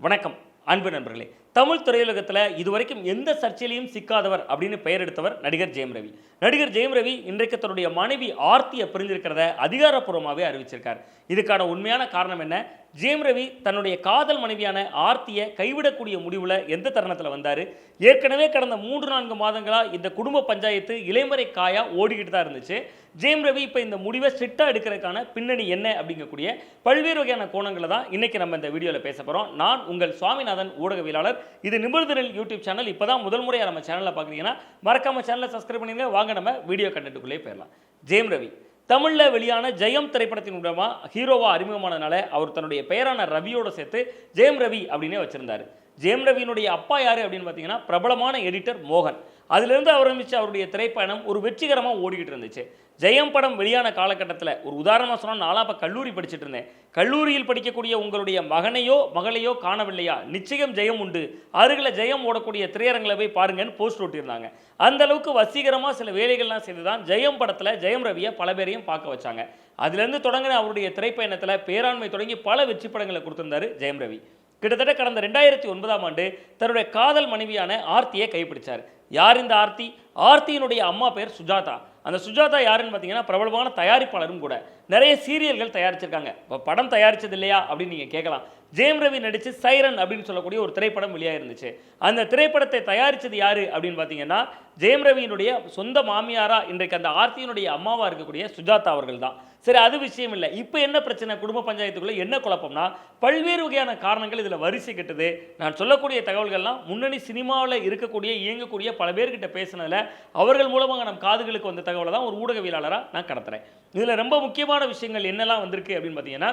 வணக்கம் அன்பு நண்பர்களே. தமிழ் திரையுலகத்தில் இதுவரைக்கும் எந்த சர்ச்சையிலையும் சிக்காதவர் அப்படின்னு பெயர் எடுத்தவர் நடிகர் ஜெயம் ரவி. நடிகர் ஜெயம் ரவி இன்றைக்கு தன்னுடைய மனைவி ஆர்த்தியை பிரிஞ்சிருக்கிறத அதிகாரப்பூர்வமாகவே அறிவிச்சிருக்கார். இதுக்கான உண்மையான காரணம் என்ன? ஜெயம் ரவி தன்னுடைய காதல் மனைவியான ஆர்த்தியை கைவிடக்கூடிய முடிவில் எந்த தருணத்தில் வந்தார்? ஏற்கனவே கடந்த மூன்று நான்கு மாதங்களாக இந்த குடும்ப பஞ்சாயத்து இளைமறை காயா ஓடிக்கிட்டு தான் இருந்துச்சு. ஜெயம் ரவி இப்போ இந்த முடிவை ஸ்ட்ரிக்டாக எடுக்கிறதுக்கான பின்னணி என்ன அப்படிங்கக்கூடிய பல்வேறு வகையான கோணங்களை தான் இன்றைக்கி நம்ம இந்த வீடியோவில் பேச போகிறோம் நான் உங்கள் சுவாமிநாதன் ஊடகவியலாளர். இது நிபுணரில் யூடியூப் சேனல். இப்போ தான் முதல் முறையாக நம்ம சேனலில் பார்க்குறீங்கன்னா மறக்காம சேனலை சப்ஸ்கிரைப் பண்ணிடுங்க வாங்க நம்ம வீடியோ கண்டென்ட்டுக்குள்ளேயே போயிடலாம். ஜெயம் ரவி தமிழில் வெளியான ஜெயம் திரைப்படத்தின் மூலமாக ஹீரோவாக அறிமுகமானதுனால அவர் தன்னுடைய பெயரான ரவியோட சேர்த்து ஜெயம் ரவி அப்படின்னே வச்சிருந்தாரு. ஜெயம் ரவியினுடைய அப்பா யார் அப்படின்னு பார்த்தீங்கன்னா பிரபலமான எடிட்டர் மோகன். அதிலிருந்து ஆரம்பித்த அவருடைய திரைப்பயணம் ஒரு வெற்றிகரமாக ஓடிக்கிட்டு இருந்துச்சு. ஜெயம் படம் வெளியான காலகட்டத்தில் ஒரு உதாரணமாக சொன்னால் நாலாம் அப்போ கல்லூரி படிச்சுட்டு இருந்தேன். கல்லூரியில் படிக்கக்கூடிய உங்களுடைய மகனையோ மகளையோ காணவில்லையா? நிச்சயம் ஜெயம் உண்டு. அருகில் ஜெயம் ஓடக்கூடிய திரையரங்களை போய் பாருங்கன்னு போஸ்ட் ஓட்டியிருந்தாங்க அந்த அளவுக்கு வசீகரமாக சில வேலைகள்லாம் செய்து தான் ஜெயம் படத்தில் ஜெயம் ரவியை பல பேரையும் பார்க்க வச்சாங்க. அதுலேருந்து தொடங்கின அவருடைய திரைப்பயணத்தில் பேராண்மை தொடங்கி பல வெற்றி படங்களை கொடுத்துருந்தாரு ஜெயம் ரவி. கிட்டத்தட்ட கடந்த ரெண்டாயிரத்தி ஒன்பதாம் ஆண்டு தன்னுடைய காதல் மனைவியான ஆர்த்தியை கைப்பிடிச்சார். யார் இந்த ஆர்த்தி? ஆர்த்தியினுடைய அம்மா பேர் சுஜாதா. அந்த சுஜாதா யாருன்னு பார்த்தீங்கன்னா பிரபலமான தயாரிப்பாளரும் கூட. நிறைய சீரியல்கள் தயாரிச்சிருக்காங்க. இப்போ படம் தயாரிச்சது இல்லையா அப்படின்னு நீங்கள் கேட்கலாம். ஜெயம் ரவி நடித்து சைரன் அப்படின்னு சொல்லக்கூடிய ஒரு திரைப்படம் வெளியாக இருந்துச்சு அந்த திரைப்படத்தை தயாரித்தது யார் அப்படின்னு பார்த்தீங்கன்னா ஜெயம் ரவியினுடைய சொந்த மாமியாரா இன்றைக்கு அந்த ஆர்த்தியினுடைய அம்மாவாக இருக்கக்கூடிய சுஜாதா அவர்கள் தான் சரி அது விஷயம் இல்லை. இப்போ என்ன பிரச்சனை? குடும்ப பஞ்சாயத்துக்குள்ளே என்ன குழப்பம்னா பல்வேறு வகையான காரணங்கள் இதில் வரிசை கட்டுது. நான் சொல்லக்கூடிய தகவல்கள்லாம் முன்னணி சினிமாவில் இருக்கக்கூடிய இயங்கக்கூடிய பல பேர்கிட்ட பேசினதில் அவர்கள் மூலமாக நம் காதுகளுக்கு வந்த தகவலை தான் ஒரு ஊடகவியலாளராக நான் கடத்துகிறேன் இதில் ரொம்ப முக்கியமான விஷயங்கள் என்னெல்லாம் வந்திருக்கு அப்படின்னு பார்த்தீங்கன்னா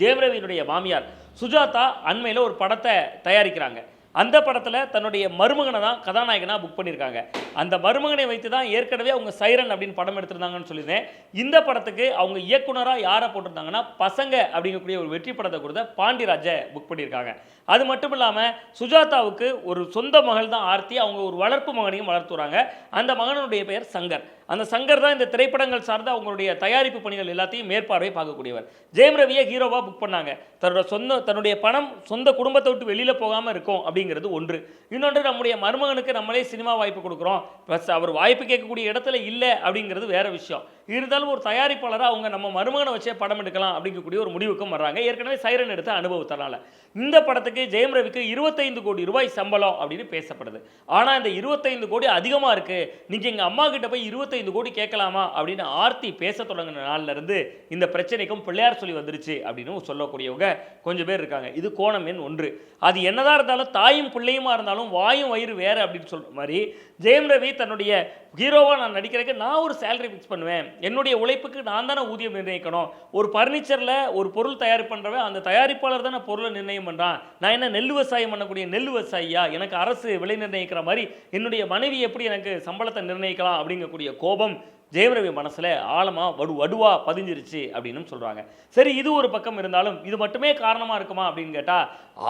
ஜெயம்ரவியினுடைய மாமியார் சுஜாதா அண்மையில் ஒரு படத்தை தயாரிக்கிறாங்க. அந்த படத்தில் தன்னுடைய மருமகனை தான் கதாநாயகனாக புக் பண்ணியிருக்காங்க. அந்த மருமகனை வைத்து தான் ஏற்கனவே அவங்க சைரன் அப்படின்னு படம் எடுத்திருந்தாங்கன்னு சொல்லியிருந்தேன். இந்த படத்துக்கு அவங்க இயக்குனராக யாரை போட்டிருந்தாங்கன்னா பசங்க அப்படிங்கக்கூடிய ஒரு வெற்றி படத்தை கொடுத்த பாண்டியராஜை புக் பண்ணியிருக்காங்க. அது மட்டும் இல்லாமல் சுஜாதாவுக்கு ஒரு சொந்த மகள் தான் ஆர்த்தி அவங்க ஒரு வளர்ப்பு மகனையும் வளர்த்துறாங்க அந்த மகனுடைய பெயர் சங்கர். அந்த சங்கர் தான் இந்த திரைப்படங்கள் சார்ந்த அவங்களுடைய தயாரிப்பு பணிகள் எல்லாத்தையும் மேற்பார்வை பார்க்கக்கூடியவர். ஜெயம் ரவியை ஹீரோவாக புக் பண்ணாங்க. தன்னோட சொந்த தன்னுடைய பணம் சொந்த குடும்பத்தை விட்டு வெளியில் போகாமல் இருக்கும் அப்படிங்கிறது ஒன்று. இன்னொன்று நம்முடைய மருமகனுக்கு நம்மளே சினிமா வாய்ப்பு கொடுக்குறோம். ப்ளஸ் அவர் வாய்ப்பு கேட்கக்கூடிய இடத்துல இல்லை அப்படிங்கிறது வேற விஷயம். இருந்தாலும் ஒரு தயாரிப்பாளராக அவங்க நம்ம மருமகனை வச்சே படம் எடுக்கலாம் அப்படிங்கக்கூடிய ஒரு முடிவுக்கும் வர்றாங்க. ஏற்கனவே சைரன் எடுத்த அனுபவத்தினால. இந்த படத்துக்கு ஜெயம் ரவிக்கு இருபத்தைந்து கோடி ரூபாய் சம்பளம் அப்படின்னு பேசப்படுது. ஆனால் இந்த இருபத்தைந்து கோடி அதிகமாக இருக்குது நீங்கள் எங்கள் அம்மா கிட்ட போய் இருபத்தைந்து கோடி கேட்கலாமா அப்படின்னு ஆர்த்தி பேச தொடங்கின நாள்லேருந்து இந்த பிரச்சனைக்கும் பிள்ளையார் சொல்லி வந்துருச்சு அப்படின்னு சொல்லக்கூடியவங்க கொஞ்சம் பேர் இருக்காங்க. இது கோணம் எண் ஒன்று. அது என்னதான் இருந்தாலும் தாயும் பிள்ளையுமா இருந்தாலும் வாயும் வயிறு வேறு அப்படின்னு சொல்ற மாதிரி ஜெயம் ரவி தன்னுடைய ஹீரோவாக நான் நடிக்கிறதுக்கு நான் ஒரு சேலரி ஃபிக்ஸ் பண்ணுவேன். என்னுடைய உழைப்புக்கு நான் தானே ஊதியம் நிர்ணயிக்கணும். ஒரு ஃபர்னிச்சரில் ஒரு பொருள் தயார் பண்ணுறவன் அந்த தயாரிப்பாளர் தானே பொருளை நிர்ணயம் பண்ணுறான் நான் என்ன நெல் விவசாயம் பண்ணக்கூடிய நெல் விவசாயியா? எனக்கு அரசு விலை நிர்ணயிக்கிற மாதிரி என்னுடைய மனைவி எப்படி எனக்கு சம்பளத்தை நிர்ணயிக்கலாம் அப்படிங்கக்கூடிய கோபம் ஜெயரவி மனசில் ஆழமாக வடு வடுவா பதிஞ்சிருச்சு அப்படின்னு சொல்கிறாங்க சரி இது ஒரு பக்கம் இருந்தாலும் இது மட்டுமே காரணமாக இருக்குமா அப்படின்னு கேட்டால்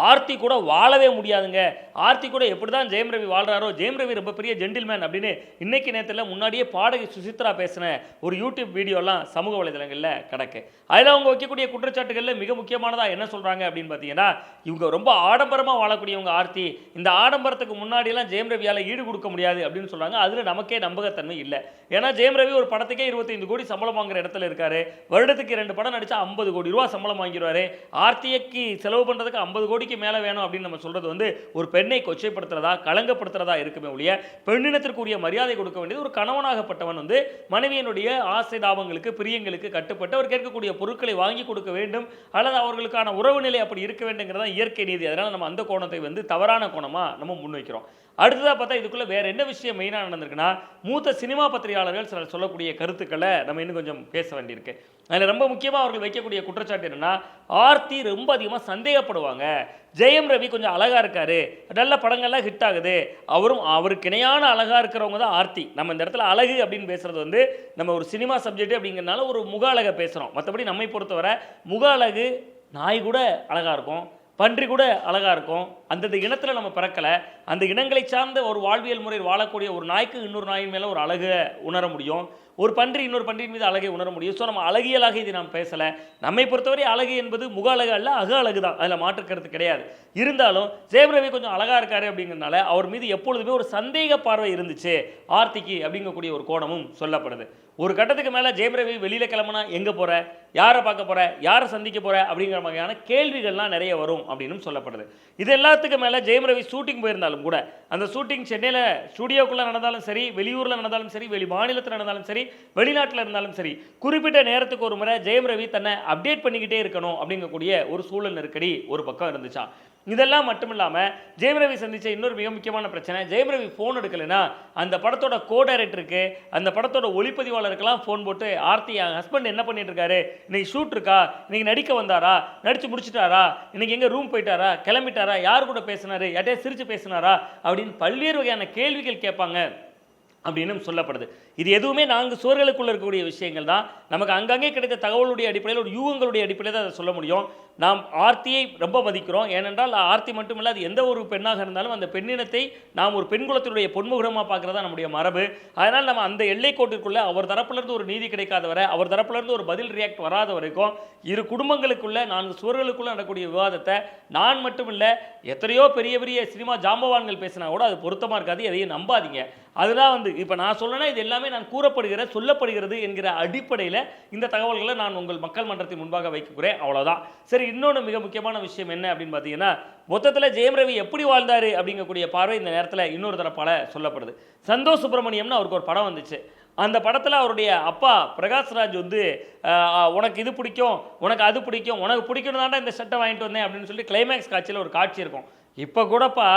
ஆர்த்தி கூட வாழவே முடியாதுங்க. ஆர்த்தி கூட எப்படி தான் ஜெயம் ரவி வாழ்கிறாரோ ஜெயம் ரவி ரொம்ப பெரிய ஜென்டில்மேன் அப்படின்னு இன்னைக்கு நேரத்தில் முன்னாடியே பாடகி சுசித்ரா பேசின ஒரு யூடியூப் வீடியோலாம் சமூக வலைதளங்களில் கிடக்கு. அதில் அவங்க வைக்கக்கூடிய குற்றச்சாட்டுகளில் மிக முக்கியமானதாக என்ன சொல்கிறாங்க அப்படின்னு பார்த்தீங்கன்னா இவங்க ரொம்ப ஆடம்பரமாக வாழக்கூடியவங்க ஆர்த்தி. இந்த ஆடம்பரத்துக்கு முன்னாடியெல்லாம் ஜெயம் ரவியால் ஈடு கொடுக்க முடியாது அப்படின்னு சொல்கிறாங்க அதில் நமக்கே நம்பகத்தன்மை இல்லை. ஏன்னா ஜெயம் ரவி ஒரு படத்துக்கே இருபத்தைந்து கோடி சம்பளம் வாங்குற இடத்துல இருக்காரு. வருடத்துக்கு ரெண்டு படம் நடிச்சா ஐம்பது கோடி ரூபா சம்பளம் வாங்கிடுவாரு. ஆர்த்தியக்கு செலவு பண்ணுறதுக்கு ஐம்பது கோடிக்கு மேலே வேணும் அப்படின்னு நம்ம சொல்கிறது வந்து ஒரு பெண்ணை கொச்சைப்படுத்துறதா கலங்கப்படுத்துறதா இருக்குமே ஒழிய பெண்ணினத்திற்குரிய மரியாதை கொடுக்க வேண்டியது ஒரு கணவனாகப்பட்டவன் வந்து மனைவியினுடைய ஆசை தாபங்களுக்கு பிரியங்களுக்கு கட்டுப்பட்டு அவர் கேட்கக்கூடிய பொருட்களை வாங்கி கொடுக்க வேண்டும். அல்லது அவர்களுக்கான உறவு நிலை அப்படி இருக்க வேண்டுங்கிறதா இயற்கை நீதி. அதனால் நம்ம அந்த கோணத்தை வந்து தவறான கோணமாக நம்ம முன்வைக்கிறோம். அடுத்ததாக பார்த்தா இதுக்குள்ளே வேறு என்ன விஷயம் மெயினாக நடந்திருக்குன்னா மூத்த சினிமா பத்திரிகையாளர்கள் சிலர் சொல்லக்கூடிய கருத்துக்களை நம்ம இன்னும் கொஞ்சம் பேச வேண்டியிருக்கு. அதில் ரொம்ப முக்கியமாக அவர்கள் வைக்கக்கூடிய குற்றச்சாட்டு என்னென்னா ஆர்த்தி ரொம்ப அதிகமாக சந்தேகப்படுவாங்க. ஜெயம் ரவி கொஞ்சம் அழகாக இருக்கார். நல்ல படங்கள்லாம் ஹிட் ஆகுது. அவரும் அவருக்கு இணையான அழகாக இருக்கிறவங்க தான் ஆர்த்தி. நம்ம இந்த இடத்துல அழகு அப்படின்னு பேசுறது வந்து நம்ம ஒரு சினிமா சப்ஜெக்ட் அப்படிங்கிறனால ஒரு முக அழகை பேசுகிறோம் மற்றபடி நம்மை பொறுத்தவரை முக அழகு நாய் கூட அழகாக இருக்கும். பன்றி கூட அழகாக இருக்கும். அந்தந்த இனத்தில் நம்ம பிறக்கல. அந்த இனங்களை சார்ந்த ஒரு வாழ்வியல் முறையில் வாழக்கூடிய ஒரு நாய்க்கு இன்னொரு நாயின் மேலே ஒரு அழகை உணர முடியும். ஒரு பன்றி இன்னொரு பன்றியின் மீது அழகை உணர முடியும். ஸோ நம்ம அழகியலாக இதை நாம் பேசலை. நம்மை பொறுத்தவரை அழகு என்பது முக அழகு அல்ல அக அழகு தான் அதில் மாற்றுக்கிறது கிடையாது. இருந்தாலும் ஜெயம் கொஞ்சம் அழகாக இருக்காரு அப்படிங்கிறதுனால அவர் மீது எப்பொழுதுமே ஒரு சந்தேக பார்வை இருந்துச்சு. ஆர்த்திக்கு அப்படிங்கக்கூடிய ஒரு கோணமும் சொல்லப்படுது. ஒரு கட்டத்துக்கு மேலே ஜெயம் ரவி வெளியில் கிளம்புனா எங்கே போகிற யாரை பார்க்க போகிற யாரை சந்திக்க போகிற அப்படிங்கிற மாதிரியான கேள்விகள்லாம் நிறைய வரும் அப்படின்னு சொல்லப்படுது. இது எல்லாத்துக்கும் மேலே ஜெயம் ரவி ஷூட்டிங் போயிருந்தாலும் கூட அந்த ஷூட்டிங் சென்னையில் ஸ்டுடியோக்குள்ளே நடந்தாலும் சரி வெளியூரில் நடந்தாலும் சரி வெளி மாநிலத்தில் நடந்தாலும் சரி வெளிநாட்டில் இருந்தாலும் சரி குறிப்பிட்ட நேரத்துக்கு ஒரு முறை ஜெயம் ரவி தன்னை அப்டேட் பண்ணிக்கிட்டே இருக்கணும் அப்படிங்கக்கூடிய ஒரு சூழல் நெருக்கடி ஒரு பக்கம் இருந்துச்சா? இதெல்லாம் மட்டும் இல்லாமல் ஜெயம் ரவி சந்தித்த இன்னொரு மிக முக்கியமான பிரச்சனை. ஜெயம் ரவி ஃபோன் எடுக்கலைன்னா அந்த படத்தோட கோ டைரக்டருக்கு அந்த படத்தோட ஒளிப்பதிவாளருக்கெல்லாம் ஃபோன் போட்டு ஆர்த்தி என் ஹஸ்பண்ட் என்ன பண்ணிட்டு இருக்காரு இன்னைக்கு ஷூட் இருக்கா? இன்னைக்கு நடிக்க வந்தாரா? நடித்து முடிச்சிட்டாரா? இன்னைக்கு எங்கே ரூம் போயிட்டாரா? கிளம்பிட்டாரா? யார் கூட பேசினாரு? யார்ட்டையா சிரித்து பேசினாரா? அப்படின்னு பல்வேறு வகையான கேள்விகள் கேட்பாங்க. அப்படின்னு சொல்லப்படுது. இது எதுவுமே நான்கு சுவர்களுக்குள்ளே இருக்கக்கூடிய விஷயங்கள் தான். நமக்கு அங்கங்கே கிடைத்த தகவலுடைய அடிப்படையில் ஒரு யூகங்களுடைய அடிப்படையில் தான் அதை சொல்ல முடியும். நாம் ஆர்த்தியை ரொம்ப மதிக்கிறோம். ஏனென்றால் ஆர்த்தி மட்டுமில்ல அது எந்த ஒரு பெண்ணாக இருந்தாலும் அந்த பெண்ணினத்தை நாம் ஒரு பெண் குலத்தினுடைய பொன்முகரமாக பார்க்குறதா நம்முடைய மரபு. அதனால் நம்ம அந்த எல்லைக்கோட்டிற்குள்ளே அவர் தரப்புலேருந்து ஒரு நீதி கிடைக்காத வரை அவர் தரப்புலேருந்து ஒரு பதில் ரியாக்ட் வராத வரைக்கும் இரு குடும்பங்களுக்குள்ள நான்கு சுவர்களுக்குள்ளே நடக்கூடிய விவாதத்தை நான் மட்டும் இல்லை எத்தனையோ பெரிய பெரிய சினிமா ஜாம்பவான்கள் பேசினா கூட அது பொருத்தமாக இருக்காது எதையும் நம்பாதீங்க. அதுதான் வந்து இப்போ நான் சொல்லனா இது எல்லாமே நான் கூறப்படுகிற சொல்லப்படுகிறது என்கிற அடிப்படையில் இந்த தகவல்களை நான் உங்கள் மக்கள் மன்றத்தின் முன்பாக வைக்கிறேன் அவ்வளோதான் சரி இன்னொன்று மிக முக்கியமான விஷயம் என்ன அப்படின்னு பார்த்தீங்கன்னா மொத்தத்தில் ஜெயம் ரவி எப்படி வாழ்ந்தாரு அப்படிங்கக்கூடிய பார்வை இந்த நேரத்தில் இன்னொரு தரப்பால் சொல்லப்படுது. சந்தோஷ் சுப்பிரமணியம்னு அவருக்கு ஒரு படம் வந்துச்சு. அந்த படத்தில் அவருடைய அப்பா பிரகாஷ்ராஜ் வந்து உனக்கு இது பிடிக்கும் உனக்கு அது பிடிக்கும் உனக்கு பிடிக்கணும் தாண்டா இந்த சட்டை வாங்கிட்டு வந்தேன் அப்படின்னு சொல்லி கிளைமேக்ஸ் காட்சியில் ஒரு காட்சி இருக்கும். இப்போ கூடப்பா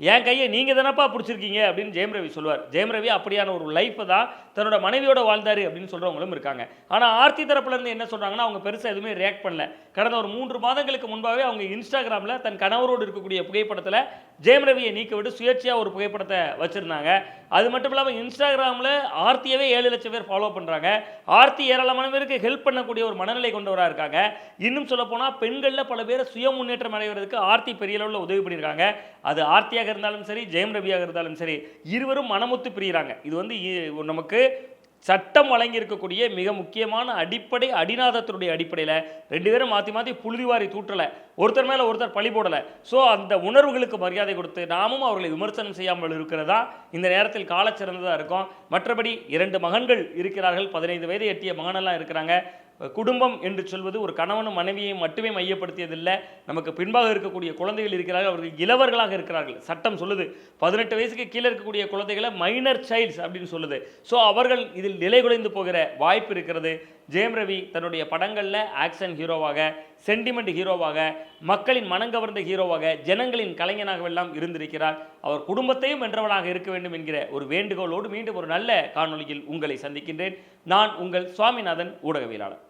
என் கையை நீங்கள் தானப்பா பிடிச்சிருக்கீங்க அப்படின்னு ஜெயம் ரவி சொல்லுவார். ஜெயம் ரவி அப்படியான ஒரு லைஃப்பை தான் தன்னோட மனைவியோட வாழ்ந்தார் அப்படின்னு சொல்கிறவங்களும் இருக்காங்க. ஆனால் ஆர்த்தி தரப்புலேருந்து என்ன சொல்கிறாங்கன்னா அவங்க பெருசாக எதுவுமே ரியாக்ட் பண்ணல. கடந்த ஒரு மூன்று மாதங்களுக்கு முன்பாகவே அவங்க இன்ஸ்டாகிராமில் தன் கணவரோடு இருக்கக்கூடிய புகைப்படத்தில் ஜெயம் ரவியை நீக்க விட்டு சுயேட்சையாக ஒரு புகைப்படத்தை வச்சுருந்தாங்க. அது மட்டும் இல்லாமல் இன்ஸ்டாகிராமில் ஆர்த்தியவே ஏழு லட்சம் பேர் ஃபாலோ பண்ணுறாங்க ஆர்த்தி ஏராளமான பேருக்கு ஹெல்ப் பண்ணக்கூடிய ஒரு மனநிலை கொண்டவராக இருக்காங்க. இன்னும் சொல்லப்போனால் பெண்களில் பல பேர் சுய முன்னேற்றம் அடைவதற்கு ஆர்த்தி பெரிய அளவில் உதவி பண்ணியிருக்காங்க. அது ஆர்த்தியாக இருந்தாலும் சரி ஜெயம் ரவியாக இருந்தாலும் சரி இருவரும் மனமுத்து பிரிகிறாங்க இது வந்து இ- நமக்கு சட்டம் வழங்கி இருக்கக்கூடிய மிக முக்கியமான அடிப்படை அடிநாதத்தினுடைய அடிப்படையில் ரெண்டு பேரும் மாற்றி மாற்றி புழுதிவாரி தூற்றலை. ஒருத்தர் மேலே ஒருத்தர் பழி போடலை. ஸோ அந்த உணர்வுகளுக்கு மரியாதை கொடுத்து நாமும் அவர்களை விமர்சனம் செய்யாமல் இருக்கிறதா? இந்த நேரத்தில் காலச்சிறந்ததாக இருக்கும். மற்றபடி இரண்டு மகன்கள் இருக்கிறார்கள். பதினைந்து வயதை எட்டிய மகனெல்லாம் இருக்கிறாங்க. குடும்பம் என்று சொல்வது ஒரு கணவனும் மனைவியையும் மட்டுமே மையப்படுத்தியதில்லை. நமக்கு பின்பாக இருக்கக்கூடிய குழந்தைகள் இருக்கிறார்கள் அவர்கள் இளவர்களாக இருக்கிறார்கள். சட்டம் சொல்லுது பதினெட்டு வயசுக்கு கீழே இருக்கக்கூடிய குழந்தைகளை மைனர் சைல்ட்ஸ் அப்படின்னு சொல்லுது. ஸோ அவர்கள் இதில் நிலை குலைந்து போகிற வாய்ப்பு இருக்கிறது. ஜெயம் ரவி தன்னுடைய படங்களில் ஆக்ஷன் ஹீரோவாக சென்டிமெண்ட் ஹீரோவாக மக்களின் மனங்கவர்ந்த ஹீரோவாக ஜனங்களின் கலைஞனாகவெல்லாம் இருந்திருக்கிறார். அவர் குடும்பத்தையும் வென்றவனாக இருக்க வேண்டும் என்கிற ஒரு வேண்டுகோளோடு மீண்டும் ஒரு நல்ல காணொலியில் உங்களை சந்திக்கின்றேன். நான் உங்கள் சுவாமிநாதன் ஊடகவியலாளர்.